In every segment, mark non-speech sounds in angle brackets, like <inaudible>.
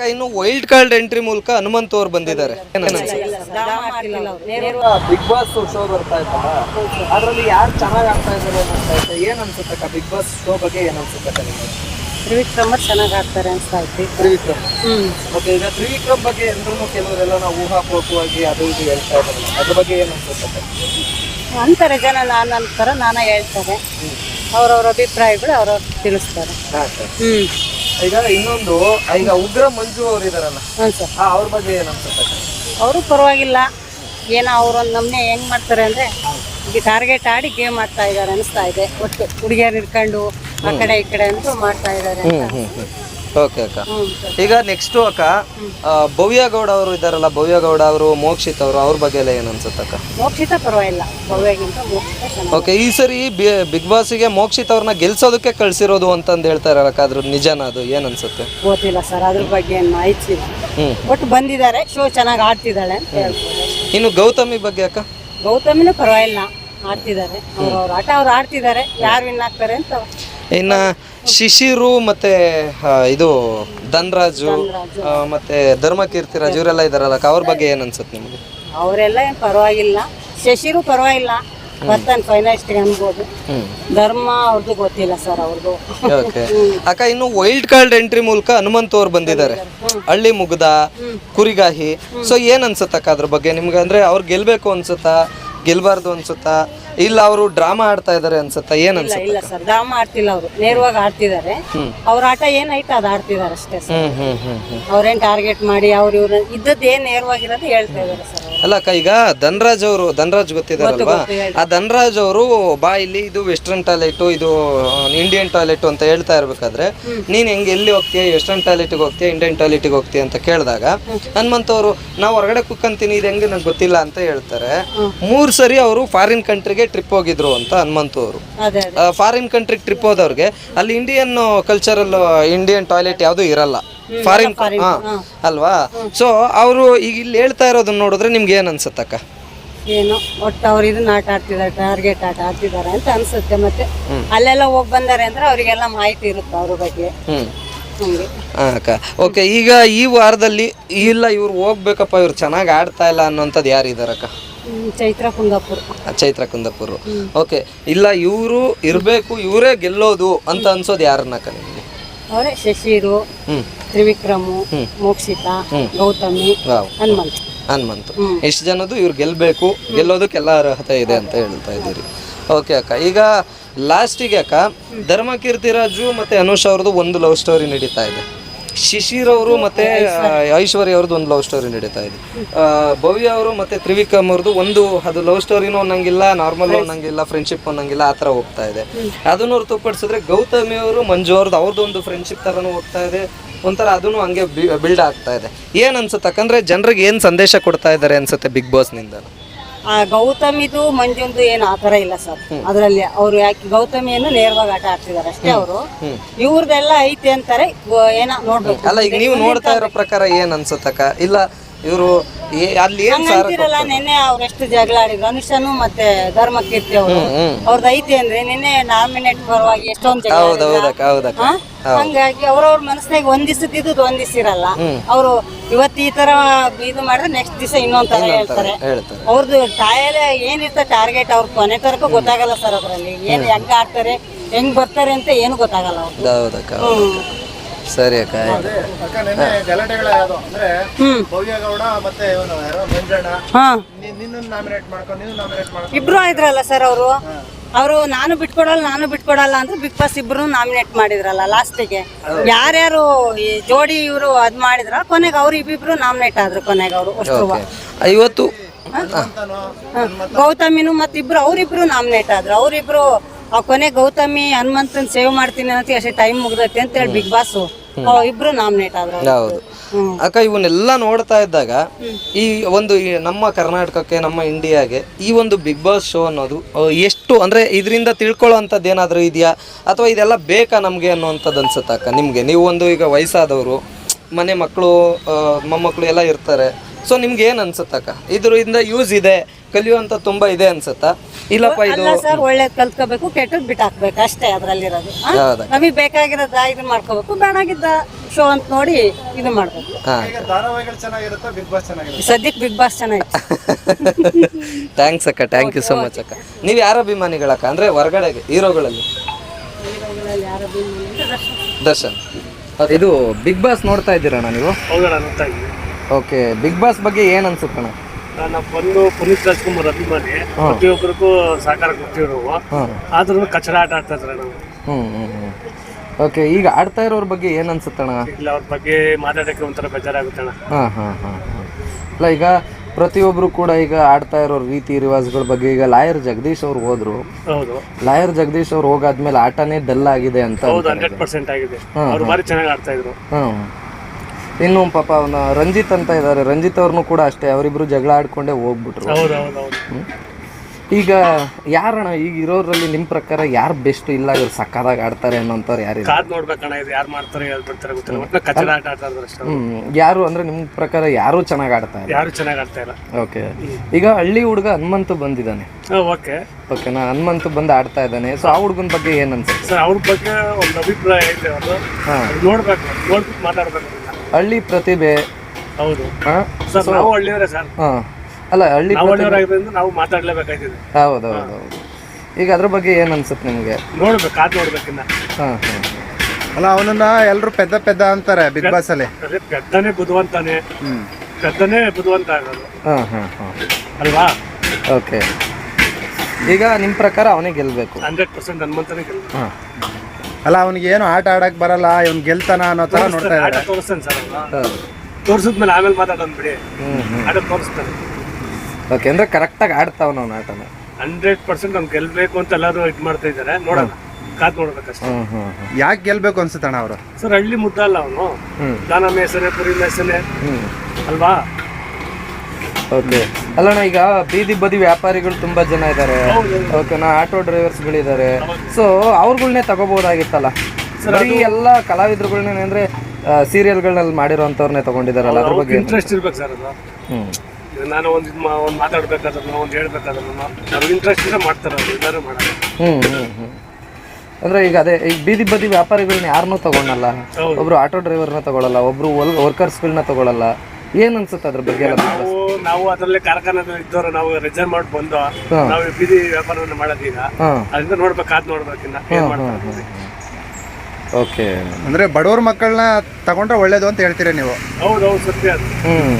ಇನ್ನು wild card entry ಮೂಲಕ ಹನುಮಂತ್ ಅವರು ಬಂದಿದ್ದಾರೆ. ಬಿಗ್ ಬಾಸ್ ಶೋ ಬರ್ತಾ ಇತ್ತಲ್ಲ? ಅದ್ರಲ್ಲಿ ಯಾರು ಚೆನ್ನಾಗಿ ಆಗ್ತಾ ಇದ್ದಾರೆ ಇತ್ತು ಏನ್ ಅನ್ಸುತ್ತೆ ಬಿಗ್ ಬಾಸ್ ಶೋ ಬಗ್ಗೆ ಏನ್ ಅನ್ಸುತ್ತೆ ತ್ರಿವಿಕ್ರಮ ಚೆನ್ನಾಗಿ ಆಗ್ತಾರೆ ಅನ್ಸ್ತಾ ಇತ್ತು ತ್ರಿವಿಕ್ರಮ್? ಹ್ಮ್. ಓಕೆ ಈಗ ತ್ರಿವಿಕ್ರಮ್ ಬಗ್ಗೆ ಎಲ್ಲರೂ ಕೆಲವರೆಲ್ಲ ನಾವು ಊಹಾಪೋಹವಾಗಿ ಅದು ಇದು ಹೇಳ್ತಾ ಇದ್ದಾರೆ. ಅದ್ರ ಬಗ್ಗೆ ಏನ್ ಅನ್ಸುತ್ತೆ ಅಂತಾರೆ ಜನ ನಾನು ಅಂತಾರ ನಾನ ಹೇಳ್ತಾರೆ ಅವ್ರವ್ರ ಅಭಿಪ್ರಾಯಗಳು ಅವ್ರವ್ರು ತಿಳಿಸ್ತಾರೆ. ಹ್ಮ್. ಈಗ ಇನ್ನೊಂದು ಈಗ ಉಗ್ರ ಮಂಜು ಅವ್ರು ಇದಾರಲ್ಲ ಹ್ಞೂ ಸರ್. ಆ ಅವ್ರ ಬಗ್ಗೆ ಏನ್ ಅನ್ಸುತ್ತೆ? ಅವರು ಪರವಾಗಿಲ್ಲ. ಏನೋ ಅವ್ರೊಂದು ನಮ್ಮನೆ ಹೆಂಗ್ ಮಾಡ್ತಾರೆ ಅಂದ್ರೆ ಈಗ ಟಾರ್ಗೆಟ್ ಆಡಿ ಗೇಮ್ ಆಡ್ತಾ ಇದ್ದಾರೆ ಅನಿಸ್ತಾ ಇದೆ. ಒಟ್ಟು ಹುಡುಗಿಯರ್ ಇಟ್ಕೊಂಡು ಆ ಕಡೆ ಈ ಕಡೆ ಅಂತ ಮಾಡ್ತಾ ಇದ್ದಾರೆ ಓಕೆ ಅಕ್ಕ. ಈಗ ನೆಕ್ಸ್ಟ್ ಅಕ್ಕ ಆ, ಭವ್ಯ ಗೌಡ ಅವರು ಇದ್ದಾರಲ್ಲ ಭವ್ಯ ಗೌಡ ಅವರು ಮೋಕ್ಷಿತ್ ಅವರು ಅವ್ರ ಬಗ್ಗೆ ಎಲ್ಲ ಅನ್ಸುತ್ತೆ ಅಕ್ಕ? ಮೋಕ್ಷಿತ ಪರವಾಗಿಲ್ಲ ಭವ್ಯಗಿಂತ ಮೋಕ್ಷಿತ ಚೆನ್ನಾಗಿ ಓಕೆ ಈ ಸರಿ ಬಿಗ್ ಬಾಸ್ಗೆ ಮೋಕ್ಷಿತ್ ಅವ್ರನ್ನ ಗೆಲ್ಸೋದಕ್ಕೆ ಕಳ್ಸಿರೋದು ಅಂತಂದು ಹೇಳ್ತಾ ಇರಕ್ಕ ಅದ್ರ ನಿಜನ ಅದು ಏನು ಅನ್ಸುತ್ತೆ? ಗೊತ್ತಿಲ್ಲ ಸರ್ ಅದ್ರ ಬಗ್ಗೆ ಏನು ಮಾಹಿತಿ ಇಲ್ಲ. ಹ್ಮ್. ಒಟ್ಟು ಬಂದಿದ್ದಾರೆ ಶೋ ಚೆನ್ನಾಗಿ ಆಡ್ತಿದ್ದಾಳೆ ಅಂತ ಹೇಳ್ಬೋದು. ಇನ್ನು ಗೌತಮಿ ಬಗ್ಗೆ ಅಕ್ಕ? ಗೌತಮಿನೂ ಪರವಾಗಿಲ್ಲ ಆಡ್ತಿದ್ದಾರೆ. ಅವ್ರವ್ರ ಆಟ ಅವ್ರು ಆಡ್ತಿದ್ದಾರೆ ಯಾರು ವಿನ್ ಆಗ್ತಾರೆ ಅಂತ ಇನ್ನ ಶಿಶಿರು ಮತ್ತೆ ಆ, ಇದು ಧನ್ರಾಜು ಮತ್ತೆ ಮತ್ತೆ ಧರ್ಮಕೀರ್ತಿರಾಜ್ ಇವರೆಲ್ಲ ಇದಾರಲ್ಲ ಅವ್ರ ಬಗ್ಗೆ ಏನ್ ಅನ್ಸುತ್ತೆ ನಿಮ್ಗೆ? ಅವರೆಲ್ಲ ಏನು ಪರವಾಗಿಲ್ಲ. ಶಶಿರು ಪರವಾಗಿಲ್ಲ. ಬರ್ತಾನೆ ಫೈನಲಿಸ್ಟ್ಗೆ ಅನ್ಬೋದು. ಹ್ಮ್. ಧರ್ಮ ಅವ್ರದ್ದು ಗೊತ್ತಿಲ್ಲ ಸರ್ ಅವ್ರದ್ದು ಓಕೆ ಅಕ್ಕ ಇನ್ನು ವೈಲ್ಡ್ ಕಾರ್ಡ್ ಎಂಟ್ರಿ ಮೂಲಕ ಹನುಮಂತ್ ಅವ್ರು ಬಂದಿದ್ದಾರೆ. ಹಳ್ಳಿ ಮುಗ್ದ ಕುರಿಗಾಹಿ. ಸೊ ಏನ್ ಅನ್ಸುತ್ತಕ್ಕ ಅದ್ರ ಬಗ್ಗೆ? ನಿಮ್ಗೆ ಅಂದ್ರೆ ಅವ್ರು ಗೆಲ್ಬೇಕು ಅನ್ಸುತ್ತಾ? ಗೆಲ್ಬಾರ್ದು ಅನ್ಸುತ್ತಾ? ಇಲ್ಲ ಅವರು ಡ್ರಾಮಾ ಆಡ್ತಾ ಇದಾರೆ ಅನ್ಸುತ್ತಾ? ಏನ್ ಇಲ್ಲ ಅನ್ಸುತ್ತೆ? ಇಲ್ಲ ಸರ್ ಡ್ರಾಮಾ ಆಡ್ತಿಲ್ಲ ಅವರು. ನೇರವಾಗಿ ಆಡ್ತಿದ್ದಾರೆ. ಅವ್ರ ಆಟ ಏನೈತೆ ಅದು ಆಡ್ತಿದ್ದಾರೆ ಅಷ್ಟೇ ಸರ್ ಹ್ಮ್ ಹ್ಮ್ ಹ್ಮ್ ಹ್ಮ್. ಅವ್ರೇನ್ ಟಾರ್ಗೆಟ್ ಮಾಡಿ ಅವ್ರ ಇವ್ರ ಇದ್ದದ್ದು ಏನ್ ನೇರವಾಗಿರೋದು ಹೇಳ್ತಾ ಇದ್ದಾರೆ ಸರ್ ಅವ್ರು. ಅಲ್ಲ ಅಕ್ಕ ಈಗ ಧನ್ರಾಜ್ ಅವರು ಧನ್ರಾಜ್ ಗೊತ್ತಿದಾರಲ್ವಾ? ಆ ಧನ್ರಾಜ್ ಅವರು ಬಾ ಇಲ್ಲಿ ಇದು ವೆಸ್ಟರ್ನ್ ಟಾಯ್ಲೆಟ್ ಇದು ಇಂಡಿಯನ್ ಟಾಯ್ಲೆಟ್ ಅಂತ ಹೇಳ್ತಾ ಇರ್ಬೇಕಾದ್ರೆ ನೀನ್ ಹೆಂಗ್ ಎಲ್ಲಿ ಹೋಗ್ತೀಯ? ವೆಸ್ಟರ್ನ್ ಟಾಯ್ಲೆಟ್ಗೆ ಹೋಗ್ತೀಯ ಇಂಡಿಯನ್ ಟಾಯ್ಲೆಟ್ಗೆ ಹೋಗ್ತೀಯ ಅಂತ ಕೇಳಿದಾಗ ಹನುಮಂತವರು ನಾವು ಹೊರಗಡೆ ಕುಕ್ಕಂತೀನಿ ಇದು ಹೆಂಗೆ ನಂಗೆ ಗೊತ್ತಿಲ್ಲ ಅಂತ ಹೇಳ್ತಾರೆ. ಮೂರ್ ಸರಿ ಅವರು ಫಾರಿನ್ ಕಂಟ್ರಿಗೆ ಟ್ರಿಪ್ ಹೋಗಿದ್ರು ಅಂತ ಹನುಮಂತ ಅವರು ಫಾರಿನ್ ಕಂಟ್ರಿಗೆ ಟ್ರಿಪ್ ಹೋದವ್ರಿಗೆ ಅಲ್ಲಿ ಇಂಡಿಯನ್ ಕಲ್ಚರಲ್ ಇಂಡಿಯನ್ ಟಾಯ್ಲೆಟ್ ಯಾವುದು ಇರಲ್ಲ. ಫಾರಿನ್ ಅಲ್ವಾ? ಸೊ ಅವರು ಈಗ ಇಲ್ಲಿ ಹೇಳ್ತಾ ಇರೋದನ್ನ ನೋಡಿದ್ರೆ ನಿಮ್ಗೆ ಏನ್ ಅನ್ಸತ್ತಕ್ಕ ಏನು ಒಟ್ಟು ಅವ್ರು ಇದನ್ನ ಆಟ ಆಡ್ತಿದ್ದಾರೆ ಟಾರ್ಗೆಟ್ ಆಟ ಆಡ್ತಿದ್ದಾರೆ ಅಂತ ಅನ್ಸುತ್ತೆ ಮತ್ತೆ. ಅಲ್ಲೆಲ್ಲ ಹೋಗಿ ಬಂದಾರೆ ಅಂದ್ರೆ ಅವರಿಗೆಲ್ಲ ಮಾಹಿತಿ ಇರುತ್ತೆ ಅವ್ರ ಬಗ್ಗೆ. ಅಕ್ಕ. ಓಕೆ ಈಗ ಈ ವಾರದಲ್ಲಿ ಇಲ್ಲ ಇವ್ರು ಹೋಗ್ಬೇಕಪ್ಪ ಇವ್ರು ಚೆನ್ನಾಗಿ ಆಡ್ತಾ ಇಲ್ಲ ಅನ್ನೋಂಥದ್ದು ಯಾರು ಇದಾರಕ್ಕ ಹ್ಮ್, ಚೈತ್ರ ಕುಂದಾಪುರ. ಚೈತ್ರ ಕುಂದಾಪುರ್. ಓಕೆ ಇಲ್ಲ ಇವರು ಇರಬೇಕು ಇವರೇ ಗೆಲ್ಲೋದು ಅಂತ ಅನ್ಸೋದು ಯಾರನ್ನಕ್ಕ ನಿಮಗೆ? ಅವರೇ ಶಶಿರು. ತ್ರಿವಿಕ್ರಮು ಮೋಕ್ಷಿತ ಗೌತಮಿ ಹನುಮಂತ್. ಹನುಮಂತ್. ಎಷ್ಟು ಜನದ್ದು ಇವ್ರು ಗೆಲ್ಲಬೇಕು ಗೆಲ್ಲೋದಕ್ಕೆಲ್ಲ ಅರ್ಹತೆ ಇದೆ ಅಂತ ಹೇಳ್ತಾ ಇದ್ದೀರಿ. ಓಕೆ ಅಕ್ಕ ಈಗ ಲಾಸ್ಟಿಗೆ ಅಕ್ಕ ಧರ್ಮಕೀರ್ತಿರಾಜು ಮತ್ತು ಅನುಷ್ ಅವ್ರದ್ದು ಒಂದು ಲವ್ ಸ್ಟೋರಿ ನಡೀತಾ ಇದೆ. ಶಿಶಿರ್ ಅವರು ಮತ್ತೆ ಐಶ್ವರ್ಯ. ಅವ್ರದ್ದು ಒಂದು ಲವ್ ಸ್ಟೋರಿ ನಡೀತಾ ಇದೆ. ಭವ್ಯ ಅವರು ಮತ್ತೆ ತ್ರಿವಿಕ್ರಮ್ ಅವ್ರದ್ದು ಒಂದು ಅದು ಲವ್ ಸ್ಟೋರಿನೂ ಅನ್ನಂಗಿಲ್ಲ ನಾರ್ಮಲ್ ಅನ್ನಂಗಿಲ್ಲ ಫ್ರೆಂಡ್ಶಿಪ್ ಅನ್ನಂಗಿಲ್ಲ ಆ ಥರ ಹೋಗ್ತಾ ಇದೆ. ಅದನ್ನ ಹೊರತುಪಡಿಸಿದ್ರೆ ಗೌತಮಿ ಅವರು ಮಂಜು ಅವ್ರದ್ದು ಅವ್ರದ್ದು ಒಂದು ಫ್ರೆಂಡ್ಶಿಪ್ ಥರನೂ ಹೋಗ್ತಾ ಇದೆ. ಒಂಥರ ಅದನ್ನು ಹಂಗೆ ಬಿಲ್ಡ್ ಆಗ್ತಾ ಇದೆ. ಏನ್ ಅನ್ಸುತ್ತೆ? ಯಾಕಂದ್ರೆ ಜನರಿಗೆ ಏನ್ ಸಂದೇಶ ಕೊಡ್ತಾ ಇದ್ದಾರೆ ಅನ್ಸುತ್ತೆ ಬಿಗ್ ಬಾಸ್ನಿಂದ ಆ ಗೌತಮಿದು ಮಂಜುಂದು ಏನು ಆ ತರ ಇಲ್ಲ ಸರ್. ಅದರಲ್ಲಿ ಅವರು ಯಾಕೆ ಗೌತಮಿಯನ್ನು ನೇರವಾಗಿ ಆಟ ಆಡ್ತಿದ್ದಾರೆ ಅಷ್ಟೇ ಅವರು. ಇವ್ರದೆಲ್ಲ ಐತೆ ಅಂತಾರೆ ಏನ ಏನೋ ನೋಡ್ಬೇಕು. ಅಲ್ಲ ಈಗ ನೀವು ನೋಡ್ತಾ ಇರೋ ಪ್ರಕಾರ ಏನ್ ಅನ್ಸುತ್ತಕ್ಕ ಇಲ್ಲ ಇವರು ಅಲ್ಲಿ ಏನ್ ಸಾರ ಅಂತಿರಲ್ಲ ನಿನ್ನೆ ಅವ್ರೆಷ್ಟು ಜಗಳ ಆಡಿದ್ರು ಅನುಷನು ಮತ್ತೆ ಧರ್ಮಕೀರ್ತಿ ಅವರು. ಅವ್ರದ್ದು ಐತಿ ಅಂದ್ರೆ ನಿನ್ನೆ ನಾಮಿನೇಟ್ ಪರವಾಗಿ ಎಷ್ಟೊಂದು ಜಗಳ ಹೌದು ಆಡಿದ್ರು. ಹೌದಕ್ಕ ಹೌದಕ್ಕ ಹಾ? ಹಂಗಾಗಿ ಅವ್ರವ್ರ ಮನಸ್ನಾಗ ಒಂದ್ ಒಂದಿಸಿರಲ್ಲ ಒಂದ್ ದಿವಸ ಇರಲ್ಲ. ಅವರು ಇವತ್ತು ಈ ತರ ಇದು ಮಾಡಿದ್ರೆ ನೆಕ್ಸ್ಟ್ ದಿವಸ ಇನ್ನೊಂದ್ ತರ ಹೇಳ್ತಾರೆ. ಅವ್ರದ್ದು ಟಾಯಲ್ ಏನಿರ್ತ ಟಾರ್ಗೆಟ್ ಅವ್ರ ಕೊನೆ ತನಕ ಗೊತ್ತಾಗಲ್ಲ ಸರ್ ಅದ್ರಲ್ಲಿ. ಏನ್ ಹೆಂಗ್ ಆಡ್ತಾರೆ ಹೆಂಗ್ ಬರ್ತಾರೆ ಅಂತ ಏನು ಗೊತ್ತಾಗಲ್ಲ ಅವ್ರು ಸರಿ ಅಕ್ಕ ಆಯ್ತು. ಅಕ್ಕ ನಿನ್ನೆ ಗಲಾಟೆಗಳಾಗೋದು ಅಂದ್ರೆ ಭವ್ಯಗೌಡ ಮತ್ತೆ ಇವನು ಯಾರೋ ಮಂಜಣ್ಣ. ಹಾ. ನಾಮಿನೇಟ್ ಮಾಡ್ಕೊಂಡು ನೀನು ನಾಮಿನೇಟ್ ಮಾಡ್ಕೊಂಡು ಇಬ್ರು ಇದ್ರಲ್ಲ ಸರ್ ಅವರು. ಅವರು ನಾನು ಬಿಟ್ಕೊಡಲ್ಲ ನಾನು ಬಿಟ್ಕೊಡಲ್ಲ ಅಂದ್ರೆ ಬಿಗ್ ಬಾಸ್ ಇಬ್ರು ನಾಮಿನೇಟ್ ಮಾಡಿದ್ರಲ್ಲ ಲಾಸ್ಟಿಗೆ. ಯಾರ್ಯಾರು ಈ ಜೋಡಿ ಇವರು ಅದ್ ಮಾಡಿದ್ರ ಕೊನೆಗೆ ಅವ್ರು ಇಬ್ಬಿಬ್ರು ನಾಮಿನೇಟ್ ಆದ್ರು ಕೊನೆಗೆ ಅವರು ಅಷ್ಟು ಗೌತಮಿನು ಇವತ್ತು? ಗೌತಮಿನು ಮತ್ತಿಬ್ರು ಅವ್ರಿಬ್ರು ನಾಮಿನೇಟ್ ಆದ್ರು. ಅವ್ರಿಬ್ರು ಆ ಕೊನೆ ಗೌತಮಿ ಹನುಮಂತನ್ ಸೇವ್ ಮಾಡ್ತೀನಿ ಅಂತ ಅಷ್ಟೇ ಟೈಮ್ ಮುಗ್ದೈತಿ ಅಂತ ಹೇಳಿ ಬಿಗ್ ಬಾಸ್. ಇಬ್ರು ನಾಮಿನೇಟ್ ಆದ್ರು ಹೌದು. ಅಕ್ಕ ಇವನ್ನೆಲ್ಲ ನೋಡ್ತಾ ಇದ್ದಾಗ ಈ ಒಂದು ಈ ನಮ್ಮ ಕರ್ನಾಟಕಕ್ಕೆ ನಮ್ಮ ಇಂಡಿಯಾಗೆ ಈ ಒಂದು ಬಿಗ್ ಬಾಸ್ ಶೋ ಅನ್ನೋದು ಆ, ಎಷ್ಟು ಅಂದ್ರೆ ಇದರಿಂದ ತಿಳ್ಕೊಳ್ಳೋ ಅಂಥದ್ದು ಏನಾದರೂ ಇದೆಯಾ? ಅಥವಾ ಇದೆಲ್ಲ ಬೇಕಾ ನಮಗೆ ಅನ್ನುವಂಥದ್ದು ಅನ್ಸುತ್ತೆ ಅಕ್ಕ? ನಿಮಗೆ? ನೀವು ಒಂದು ಈಗ ವಯಸ್ಸಾದವರು ಮನೆ ಮಕ್ಕಳು ಮೊಮ್ಮಕ್ಕಳು ಎಲ್ಲ ಇರ್ತಾರೆ. ಸೊ ನಿಮ್ಗೆ ಏನು ಅನ್ಸುತ್ತಕ್ಕ ಇದರಿಂದ ಯೂಸ್ ಇದೆ. ಕಲಿಯುವಂತ ತುಂಬಾ ಇದೆ ಅನ್ಸುತ್ತಾ? ಇಲ್ಲಪ್ಪ ಇದು ಅಲ್ಲ ಸರ್ ಒಳ್ಳೇದ್ ಕಲ್ತ್ಕೋಬೇಕು ಕೆಟ್ಟದ್ ಬಿಟ್ಟು ಹಾಕ್ಬೇಕು ಅಷ್ಟೇ ಅದ್ರಲ್ಲಿರೋದು? ಹೌದಾ? ನಮಗೆ ಬೇಕಾಗಿರೋದ ಇದು ಮಾಡ್ಕೋಬೇಕು ಬೇಡಾಗಿದ್ದ ಶೋ ಅಂತ ನೋಡಿ ಇದು ಮಾಡ್ಬೇಕು. ಹಾ. ಈಗ ಧಾರಾವಾಹಿಗಳು ಚೆನ್ನಾಗಿರುತ್ತಾ ಬಿಗ್ ಬಾಸ್ ಚೆನ್ನಾಗಿರುತ್ತೆ? ಸದ್ಯಕ್ಕೆ ಬಿಗ್ ಬಾಸ್ ಚೆನ್ನಾಗಿತ್ತು. <laughs> ಥ್ಯಾಂಕ್ಸ್ ಅಕ್ಕ ಥ್ಯಾಂಕ್ ಯು ಸೊ ಮಚ್ ಅಕ್ಕ. ನೀವು ಯಾರ ಅಭಿಮಾನಿಗಳಕ್ಕ ಅಂದ್ರೆ ಹೊರಗಡೆ ಹೀರೋಗಳಲ್ಲಿ? ದರ್ಶನ್. ಇದು ಬಿಗ್ ಬಾಸ್ ನೋಡ್ತಾ ಇದ್ದೀರಣ್ಣ ನೀವು? ಓಕೆ ಬಿಗ್ ಬಾಸ್ ಬಗ್ಗೆ ಏನ್ ಅನ್ಸುತ್ತಣ್ಣ? ನಾನು ಬಂದು ಪುನೀತ್ ರಾಜ್ಕುಮಾರ್ ಅಭಿಮಾನಿ ಪ್ರತಿಯೊಬ್ಬರಿಗೂ ಸಹಕಾರ ಕೊಡ್ತಿರೋ ಹ್ಮ್ ಆದ್ರೂ ಕಚಡ ಆಟ ಆಡ್ತಾ ಇದ್ರೆ ನಾವು ಓಕೆ ಈಗ ಆಡ್ತಾ ಇರೋರ ಬಗ್ಗೆ ಏನ್ ಅನ್ಸುತ್ತಣ್ಣ ಇಲ್ಲ ಅವ್ರ ಬಗ್ಗೆ ಮಾತಾಡಕ್ಕೆ ಒಂಥರ ಬೇಜಾರಾಗುತ್ತಣ್ಣ ಹಾ ಹಾ ಹಾ ಹಾ. ಅಲ್ಲ ಈಗ ಪ್ರತಿಯೊಬ್ರು ಕೂಡ ಈಗ ಆಡ್ತಾ ಇರೋ ರೀತಿ ರಿವಾಜ್ಗಳ ಬಗ್ಗೆ ಈಗ ಲಾಯರ್ ಜಗದೀಶ್ ಅವ್ರು ಹೋದ್ರು. ಹೌದು. ಲಾಯರ್ ಜಗದೀಶ್ ಅವ್ರು ಹೋಗಾದ್ಮೇಲೆ ಆಟನೇ ಡಲ್ ಆಗಿದೆ ಅಂತ ಹೌದು ಹಂಡ್ರೆಡ್ ಪರ್ಸೆಂಟ್ ಆಗಿದೆ. ಅವ್ರು ಭಾರಿ ಚೆನ್ನಾಗಿ ಆಡ್ತಾ ಇದ್ರು ಹ್ಮ್ ಇನ್ನು ಪಾಪ ಅವನ ರಂಜಿತ್ ಅಂತ ಇದ್ದಾರೆ ರಂಜಿತ್ ಅವ್ರನ್ನು ಕೂಡ ಅಷ್ಟೇ. ಅವರಿಬ್ರು ಜಗಳ ಆಡ್ಕೊಂಡೇ ಹೋಗ್ಬಿಟ್ರು. ಈಗ ಯಾರಣ್ಣ ಈಗ ಇರೋರಲ್ಲಿ ನಿಮ್ಮ ಪ್ರಕಾರ ಯಾರು ಬೆಸ್ಟ್ ಇಲ್ಲ ಇವ್ರು ಸಕ್ಕದಾಗ ಆಡ್ತಾರೆ ಅನ್ನೋಂಥವ್ರು ಕಾದ್ ನೋಡ್ಬೇಕಣ್ಣ ಇದು ಯಾರು ಮಾಡ್ತಾರೆ ಯಾರು ಬಿಡ್ತಾರೆ ಗೊತ್ತಿಲ್ಲ. ಒಟ್ಟು ಕಚಡ ಆಟ ಆಡ್ತಾ ಇದ್ರು ಅಷ್ಟೇ ಹ್ಮ್. ಯಾರು ಅಂದ್ರೆ ನಿಮ್ಮ ಪ್ರಕಾರ ಯಾರು ಚೆನ್ನಾಗಿ ಆಡ್ತಾ ಇಲ್ಲ? ಯಾರು ಚೆನ್ನಾಗಿ ಆಡ್ತಾ ಇಲ್ಲ. ಓಕೆ. ಈಗ ಹಳ್ಳಿ ಹುಡುಗ ಹನುಮಂತು ಬಂದಿದ್ದಾನೆ. ಓಕೆ. ಓಕೆನಾ ಹನುಮಂತು ಬಂದು ಆಡ್ತಾ ಇದ್ದಾನೆ. ಸೊ ಆ ಹುಡುಗನ ಬಗ್ಗೆ ಏನ್ ಅನ್ಸುತ್ತೆ? ಸರ್ ಅವ್ರ ಬಗ್ಗೆ ಒಂದು ಅಭಿಪ್ರಾಯ ಇದೆ ಅವರು ನೋಡ್ಬೇಕು ನೋಡ್ಬಿಟ್ಟು ಮಾತಾಡ್ಬೇಕು. ಹಳ್ಳಿ ಪ್ರತಿಭೆ. ಹೌದು. ಹಾ? ಸರ್ ನಾವು ಹಳ್ಳಿಯವರೇ ಸರ್. ಹಾ. ಅಲ್ಲ ಹಳ್ಳಿ ನಾವು ಹಳ್ಳಿಯವರಾಗಿರೋದ್ರಿಂದ ನಾವು ಮಾತಾಡ್ಲೇಬೇಕಾಯ್ತದೆ. ಹೌದು ಹೌದು ಹೌದು ಈಗ ಅದ್ರ ಬಗ್ಗೆ ಏನ್ ಅನ್ಸುತ್ತೆ ನಿಮ್ಗೆ? ನೋಡ್ಬೇಕು ಕಾದ್ ನೋಡ್ಬೇಕಿನ್ನ ಹಾಂ ಹಾ. ಅಲ್ಲ ಅವನನ್ನ ಎಲ್ಲರೂ ಪೆದ್ದ ಪೆದ್ದ ಅಂತಾರೆ ಬಿಗ್ ಬಾಸ್ ಅಲ್ಲಿ ಅದೇ ಪೆದ್ದನೇ ಬುದ್ಧಿವಂತಾನೆ. ಪೆದ್ದನೇ ಬುದ್ಧಿವಂತ ಆಗೋದು. ಹಾಂ ಹಾಂ ಹಾಂ. ಅಲ್ವಾ? ಓಕೆ. ಈಗ ನಿಮ್ಮ ಪ್ರಕಾರ ಅವನೇ ಗೆಲ್ಬೇಕು? ಹಂಡ್ರೆಡ್ ಪರ್ಸೆಂಟ್ ಹನುಮಂತನೇ ಗೆಲ್ಬೇಕು. ಹಾ. ಅಲ್ಲ ಅವನಿಗೆ ಏನು ಆಟ ಆಡಕ್ ಬರಲ್ಲ ಇವ್ನು ಗೆಲ್ತಾನ ಅನ್ನೋ ತರ ನೋಡ್ತಾ ಆಟ ಇದ್ದಾರೆ ತೋರಿಸ್ತಾನೆ ಸರ್ ತೋರಿಸಿದ್ಮೇಲೆ ಆಮೇಲೆ ಮಾತಾಡೋದು ಬಿಡಿ. ಆಟ ತೋರಿಸ್ತಾನೆ. ಓಕೆ ಅಂದ್ರೆ ಕರೆಕ್ಟಾಗಿ ಆಡ್ತಾವ ಅವ್ನ ಆಟನ? ಹಂಡ್ರೆಡ್ ಪರ್ಸೆಂಟ್ ಅವ್ನು ಗೆಲ್ಬೇಕು ಅಂತ ಎಲ್ಲರೂ ಇದು ಮಾಡ್ತಾ ಇದ್ದಾರೆ ನೋಡೋಣ. ಕಾದ್ ನೋಡ್ಬೇಕಷ್ಟೇ ಹ್ಮ್ ಹ್ಮ್ ಹ್ಮ್. ಯಾಕೆ ಗೆಲ್ಬೇಕು ಅನ್ಸುತ್ತಣ್ಣ ಅವರು? ಸರ್ ಹಳ್ಳಿ ಮುದ್ದ ಅಲ್ಲ ಅವನು. ಹ್ಮ್. ದಾನ ಮೇಸನೆ ಪುರಿ ಮೇಸನೆ ಹ್ಮ್. ಅಲ್ವಾ? ಓಕೆ ಅಲ್ಲಣ್ಣ ಈಗ ಬೀದಿ ಬದಿ ವ್ಯಾಪಾರಿಗಳು ತುಂಬಾ ಜನ ಇದ್ದಾರೆ. ಓಕೆನಾ ಆಟೋ ಡ್ರೈವರ್ಸ್ಗಳಿದ್ದಾರೆ ಸೊ ಅವ್ರಗಳನ್ನೇ ತಗೋಬಹುದಾಗಿತ್ತಲ್ಲ? ಬರೀ ಎಲ್ಲ ಕಲಾವಿದ್ರುಗಳ್ನೇ ಅಂದ್ರೆ ಸೀರಿಯಲ್ಗಳಲ್ಲಿ ಮಾಡಿರೋಂಥವ್ರನ್ನೇ ತಗೊಂಡಿದಾರಲ್ಲ ಅದ್ರ ಬಗ್ಗೆ ಇಂಟ್ರೆಸ್ಟ್ ಇರ್ಬೇಕು ಸರ್ ಅದು. ಹ್ಮ್. ನಾನು ಒಂದು ಇದು ಒಂದು ಮಾತಾಡ್ಬೇಕಾದ್ರೂ ಒಂದು ಹೇಳ್ಬೇಕಾದ್ರೂ ಅವ್ರಿಗೆ ಇಂಟ್ರೆಸ್ಟ್ ಇದ್ರೆ ಮಾಡ್ತಾರೆ ಅವ್ರು ಎಲ್ಲರೂ ಮಾಡಲ್ಲ ಹ್ಮ್ ಹ್ಮ್ ಹ್ಮ್. ಅಂದ್ರೆ ಈಗ ಅದೇ ಈಗ ಬೀದಿ ಬದಿ ವ್ಯಾಪಾರಿಗಳನ್ನ ಯಾರನ್ನೂ ತಗೊಳಲ್ಲ. ಒಬ್ರು ಆಟೋ ಡ್ರೈವರ್ನ ತಗೊಳಲ್ಲ ಒಬ್ರು ವರ್ಕರ್ಸ್ಗಳನ್ನ ತಗೊಳಲ್ಲ. ಏನ್ ಅನ್ಸುತ್ತೆ ಅದ್ರ ಬಗ್ಗೆ ಎಲ್ಲ ನಾವು ನಾವು ಅದರಲ್ಲೇ ಕಾರ್ಖಾನೆ ಇದ್ದವರು ನಾವು ರಿಸರ್ವ್ ಮಾಡಿ ಬಂದು ನಾವು ಬೀದಿ ವ್ಯಾಪಾರವನ್ನು ಮಾಡೋದೀಗ. ಅದರಿಂದ ನೋಡ್ಬೇಕು ಕಾದ್ ನೋಡ್ಬೇಕಿನ್ನ ಏನ್ ಮಾಡ್ತಾರೆ ಓಕೆ. ಅಂದ್ರೆ ಬಡವ್ರ ಮಕ್ಕಳನ್ನ ತಗೊಂಡ್ರೆ ಒಳ್ಳೇದು ಅಂತ ಹೇಳ್ತೀರಾ ನೀವು? ಹೌದು ಹೌದು ಸತ್ಯ ಅದು. ಹ್ಮ್.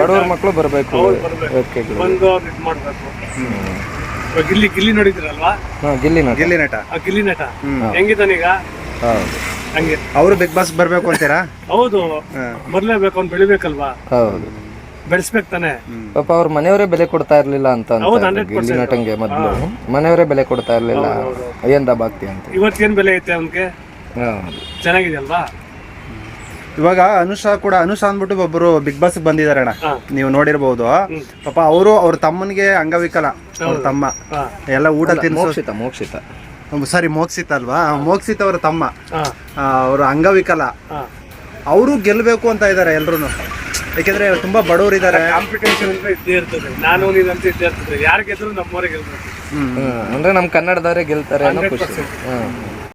ಬಡವ್ರ ಮಕ್ಕಳು ಬರಬೇಕು. ಹೌದು ಬರ್ಬೇಕು. ಓಕೆ ಬಂದು ಅವ್ರು ಇದು ಮಾಡ್ಬೇಕು. ಇವಾಗ ಗಿಲ್ಲಿ ಗಿಲ್ಲಿ ನೋಡಿದ್ರಲ್ವಾ? ಹಾ ಗಿಲ್ಲಿ ಗಿಲ್ಲಿ ನಟ. ಆ ಗಿಲ್ಲಿ ನಟ. ಹೆಂಗಿದ್ದಾನೀಗ? ಹೌದು. ಹಂಗೆ. ಅವರು ಬಿಗ್ ಬಾಸ್ ಬರ್ಬೇಕು ಅಂತೀರಾ? ಹೌದು. ಬರ್ಲೇಬೇಕು ಅವ್ನು ಬೆಳಿಬೇಕಲ್ವಾ? ಹೌದು. ಬೆಳೆಸ್ಬೇಕು ತಾನೆ. ಪಾಪ ಅವ್ರ ಮನೆಯವರೇ ಬೆಲೆ ಕೊಡ್ತಾ ಇರ್ಲಿಲ್ಲ ಅಂತ ಹೌದು, ಇದ್ರು 100% ಗಿಲ್ಲಿ ನಟಂಗೆ ಮೊದಲು. ಮನೆಯವರೇ ಬೆಲೆ ಕೊಡ್ತಾ ಇರ್ಲಿಲ್ಲ. ಏನ್ ದಬಾಕ್ತಿ ಅಂತ. ಇವತ್ತೇನ್ ಬೆಲೆ ಐತೆ ಅವನಿಗೆ? ಹೌದು. ಚೆನ್ನಾಗಿದೆಯಲ್ವಾ ಇವಾಗ ಅನುಷಾ ಕೂಡ ಅನುಷಾ ಅಂದ್ಬಿಟ್ಟು ಒಬ್ಬರು ಬಿಗ್ ಬಾಸ್ ಬಂದಿದ್ದಾರೆ ಅಣ್ಣ. ಹಾ. ನೀವು ನೋಡಿರ್ಬೋದು. ಪಾಪ ಅವರು ಅವ್ರ ತಮ್ಮನಿಗೆ ಅಂಗವಿಕಲ. ಅವ್ರ ತಮ್ಮ. ಹಾ. ಎಲ್ಲ ಊಟ ತಿನ್ಸೋ ಮೋಕ್ಷಿತ ಮೋಕ್ಷಿತ. ಸಾರಿ ಮೋಕ್ಷಿತ್ ಅಲ್ವಾ? ಮೋಕ್ಷಿತ್ ಅವರ ತಮ್ಮ. ಅವರು ಅಂಗವಿಕಲ. ಅವರು ಗೆಲ್ಲಬೇಕು ಅಂತ ಇದ್ದಾರೆ ಎಲ್ರು ಯಾಕೆಂದ್ರೆ ತುಂಬಾ ಬಡವರು ಇದ್ದಾರೆ ಕಾಂಪಿಟೇಷನ್ ಅಂತ ಇದ್ದೇ ಇರ್ತದೆ. ನಾನು ನೀನಂತ ಇದ್ದೇ ಇರ್ತದೆ. ಯಾರು ಗೆದ್ರು ನಮ್ಮವರೇ ಗೆಲ್ಬೇಕು. ಹ್ಮ್. ಅಂದ್ರೆ ನಮ್ಮ ಕನ್ನಡದವರೇ ಗೆಲ್ತಾರೆ ಅನ್ನೋ ಖುಷಿ.